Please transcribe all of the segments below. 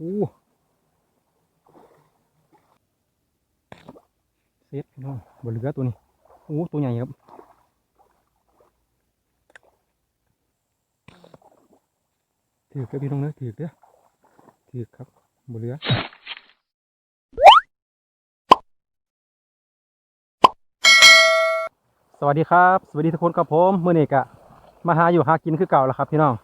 อู้เซฟพี่น้องบนเรือตัวนี้อู้ตัวใหญ่ครับถือกเด้อพี่น้องเด้อถือเด้อถือครับบนเรือสวัสดีครับ สวัสดีทุกคนครับผมมื่อนี้กะมาหาอยู่หากินคือเก่าแล้วครับ พี่น้อง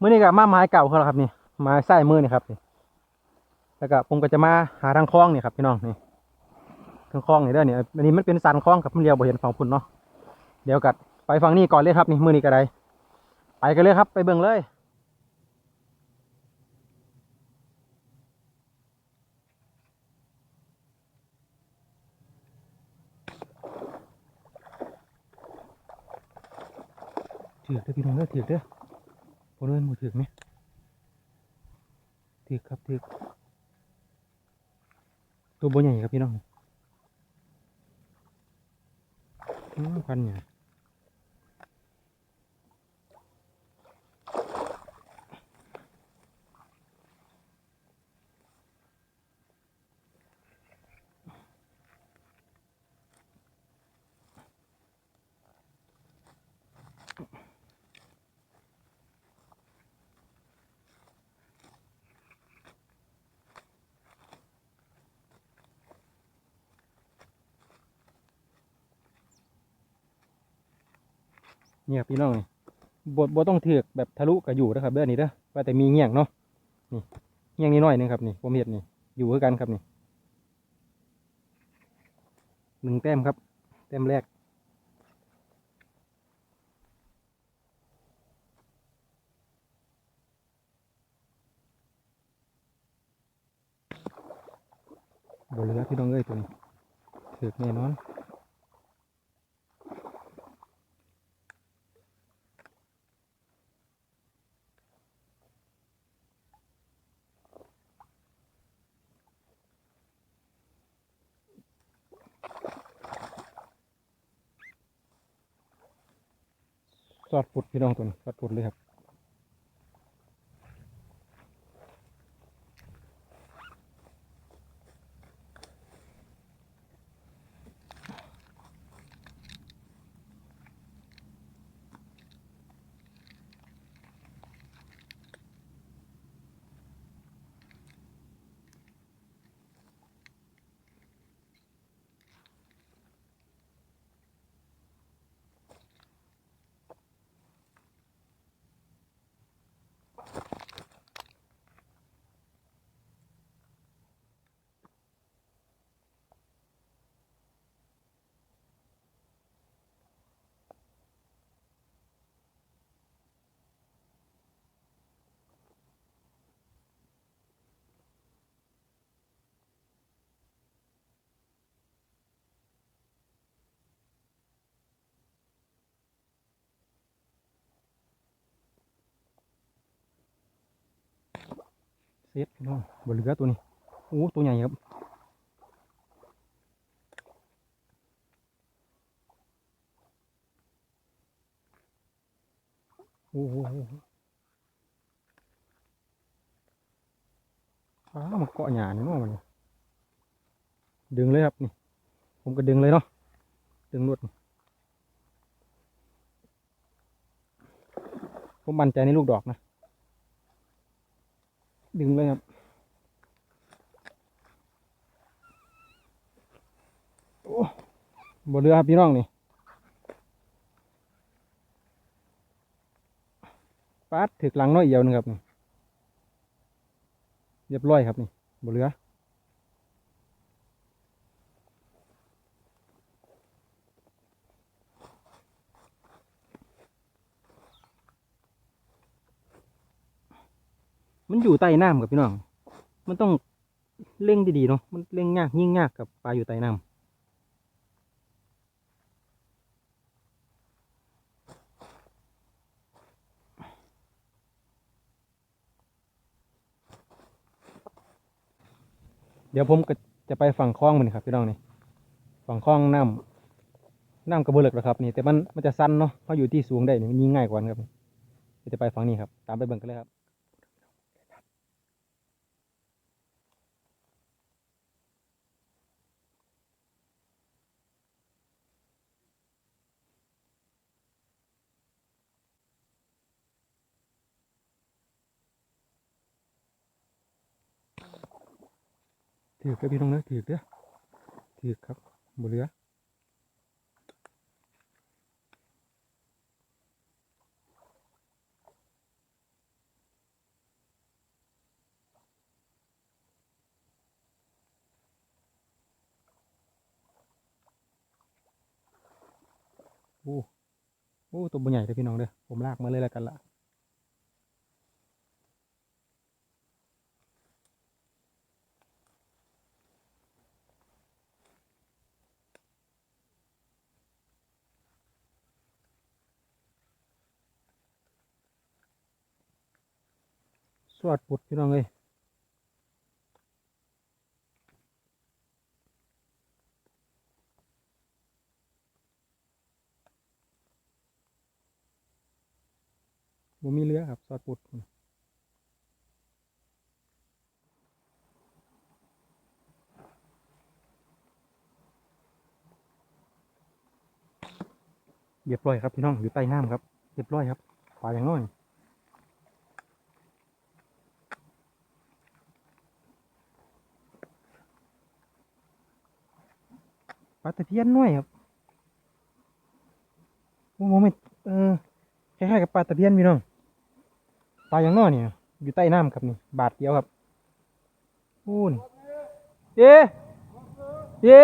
มื่อนี้กะมาไม้เก่าเขาแล้วครับนี่ ไม้ไส้มือนี่ครับนี่แล้วก็ผมก็จะมาหาทางคลองนี่ครับพี่น้องนี่ทางคลองนี่เด้อเนี่ยอันนี้มันเป็นสันคลองครับมันเรียวบ่เห็นฝั่งพุ่นเนาะเดี๋ยวกัดไปฝั่งนี้ก่อนเลยครับนี่มือนี้ก็ได้ไปกันเลยครับ ไปเบิ่งเลยถือเด้อพี่น้องเด้อถือเด้อพอเดินหมูถือไหม ถือครับถือตัวบใหญ่ครับพี่น้องพันเนี่ย เนี่ยพี่น้องนี่บดบต้องเถือกแบบทะลุกับอยู่นะครับเด้อนี่เด้อว่าแต่มีเงี้ยงเนาะนี่เงี้ยงนิดหน่อยหนึงครับนี่ผมเห็ดนี่อยู่คือกันครับนี่หนึ่งแต้มครับ แต้มแรกบนเรือพี่น้องเอ้ยตัวนี้เถือกแน่นอน สอดปุดพี่น้องตัวนี้สอดปุดเลยครับ เซฟพี่น้องบนเรือตัวนี้โอ้ตัวใหญ่ครับโอ้โหอ้ามันเกาะหยาเนี่เนาะมันดึงเลยครับนี่ ผมก็ดึงเลยเนาะดึงลวดผมมั่นใจในลูกดอกนะ ดึงเลยครับ โอ้บนเรือครับพี่น้องนี่ปาดถึกหลังน้อยเอียวหนึงครับนี่เรียบร้อยครับนี่บนเรือ มันอยู่ใต้น้ำกับพี่น้อง มันต้องเล่งดีๆเนาะ มันเล่งยากยิ่งยากกับปลาอยู่ใต้น้ำเดี๋ยวผมก็จะไปฝั่งคลองมันครับพี่น้องนี่ฝั่งคลองน้ำน้ำกระเบื้องแล้วครับนี่แต่มันมันจะสั้นเนาะเพราะอยู่ที่สูงได้นี่มันยิงง่ายกว่านะครับเดี๋ยวจะไปฝั่งนี้ครับ ตามไปเบิ่งกันเลยครับ ถือกเด้อพี่น้องเด้อถือเด้อถือครับบ่เหลือโอ้โอ้ตัวใหญ่เด้อพี่น้องเด้อผมลากมาเลยแล้วกันละ สวัสดปุดพี่น้องเลยบ่มีเรือครับสวัสดปุดเรียบร้อยครับพี่น้องอยู่ใต้น้ำครับเรียบร้อยครับปลาอย่างน้อย ปลาตะเพียนน้อยครับโอ้โมเมนเออคล้ายๆกับปลาตะเพียนพี่น้องตายอย่างน้อยเนี่ยอยู่ใต้น้ำครับนี่บาทเดียวครับพูนเย้เย้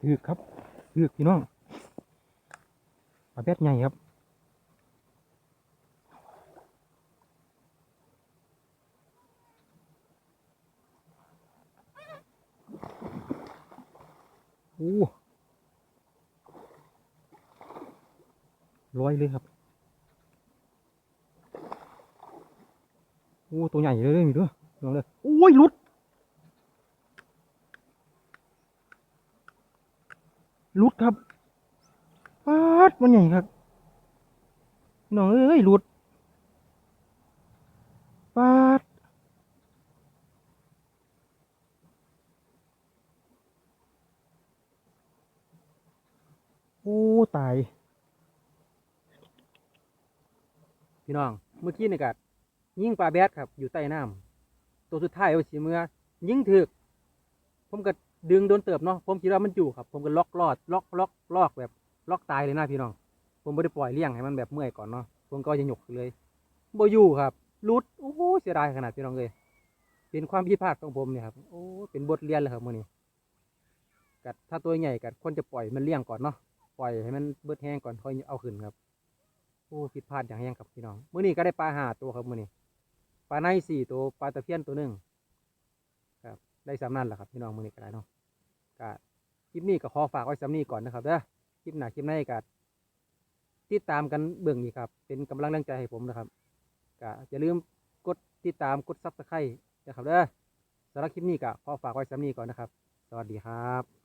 ถือครับถือพี่น้องปลาแบดใหญ่ครับโอ้ร้อยเลยครับ โอ้ ตัวใหญ่เลยเลยมีด้วยลองเลยโอ้ยลุด หลุดครับปาดมันใหญ่ครับน้องเอ้ยหลุดปาดโอ้ตาย พี่น้อง เมื่อกี้นี่กัดยิงปลาแบดครับ อยู่ใต้น้ำตัวสุดท้ายเอาสีเมื่อยิงถึกผมก็ ดึงโดนเติบเนาะผมคิดว่ามันอยู่ครับ ผมก็ล็อกลอดล็อกล็อกลอกแบบล็อกตายเลยนะพี่น้อง ผมไม่ได้ปล่อยเลี้ยงให้มันแบบเมื่อยก่อนเนาะผมก็จะหยกเลยบ่อยู่ครับรุดโอ้โหเสียดายขนาดพี่น้องเลยเป็นความผิดพลาดของผมเนี่ยครับโอ้เป็นบทเรียนเลยครับมื่อนี้กัดถ้าตัวใหญ่กัดควรจะปล่อยมันเลี้ยงก่อนเนาะปล่อยให้มันเบิดแห้งก่อนค่อยเอาขึ้นครับโอ้ผิดพลาดอย่างแห้งครับพี่น้องมื้อนี้ก็ได้ปลาหาตัวครับมื้อนี้ปลาในสี่ตัวปลาตะเพียนตัวหนึ่ง ได้สำนั่นแหละครับพี่น้องมือนี้ก็ได้เนาะก็คลิปนี้ก็ขอฝากไว้สำนี้ก่อนนะครับเด้อคลิปหน้าคลิปหน้าก็ติดตามกันเบื้องนี้ครับ เป็นกำลังแรงใจให้ผมนะครับก็อย่าลืมกดติดตามกดซับสไครต์นะครับเด้อสำหรับคลิปนี้ก็ขอฝากไว้สำนี้ก่อนนะครับ สวัสดีครับ